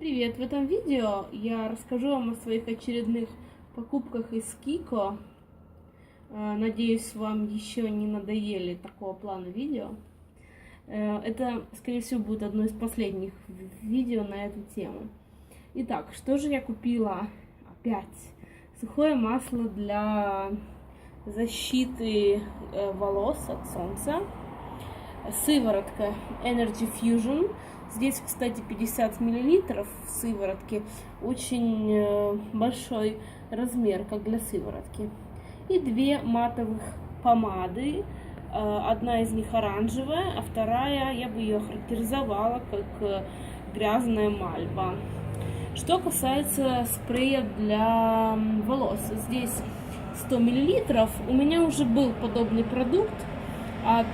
Привет! В этом видео я расскажу вам о своих очередных покупках из Кико. Э, Надеюсь, вам еще не надоели такого плана видео. Э, Это, скорее всего, будет одно из последних видео на эту тему. Итак, что же я купила опять? Сухое масло для защиты э, волос от солнца. Сыворотка Energy Fusion. Здесь, кстати, 50 миллилитров в сыворотке. Очень э, большой размер, как для сыворотки. И две матовых помады. Э, Одна из них оранжевая, а вторая, я бы ее характеризовала как э, грязная мальба. Что касается спрея для волос, здесь 100 миллилитров. У меня уже был подобный продукт от,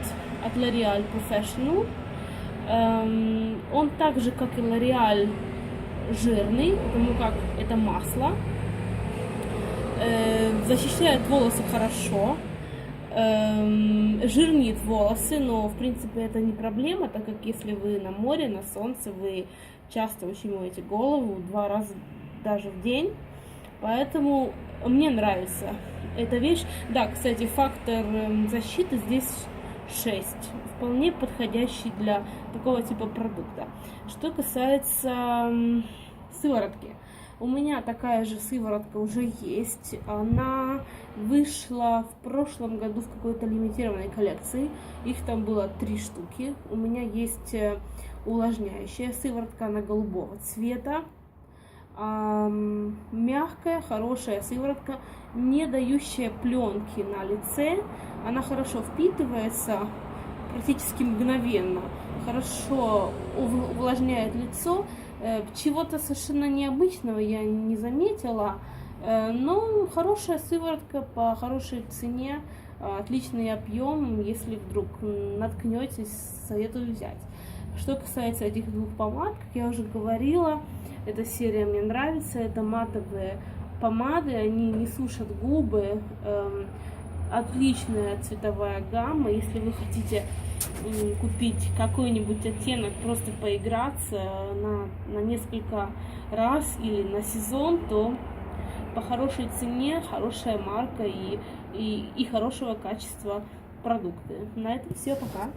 от L'Oreal Professional. Эм, он так же, как и L'Oreal, жирный, потому как это масло. Э, защищает волосы хорошо. Эм, жирнит волосы, но в принципе это не проблема, так как если вы на море, на солнце, вы часто очень моете голову, два раза даже в день. Поэтому мне нравится эта вещь. Да, кстати, фактор эм, защиты здесь 6. Вполне подходящий для такого типа продукта. Что касается сыворотки. У меня такая же сыворотка уже есть. Она вышла в прошлом году в какой-то лимитированной коллекции. Их там было три штуки. У меня есть э, увлажняющая сыворотка, она голубого цвета. Мягкая, хорошая сыворотка, не дающая пленки на лице. Она хорошо впитывается практически мгновенно, хорошо ув- увлажняет лицо. Э, Чего-то совершенно необычного я не заметила, Э, но хорошая сыворотка по хорошей цене, отличный объем, если вдруг наткнетесь, советую взять. Что касается этих двух помад, как я уже говорила, эта серия мне нравится, это матовые помады, они не сушат губы, эм, отличная цветовая гамма, если вы хотите купить какой-нибудь оттенок, просто поиграться на, на несколько раз или на сезон, то по хорошей цене, хорошая марка и, и, и хорошего качества продукты. На этом все, пока.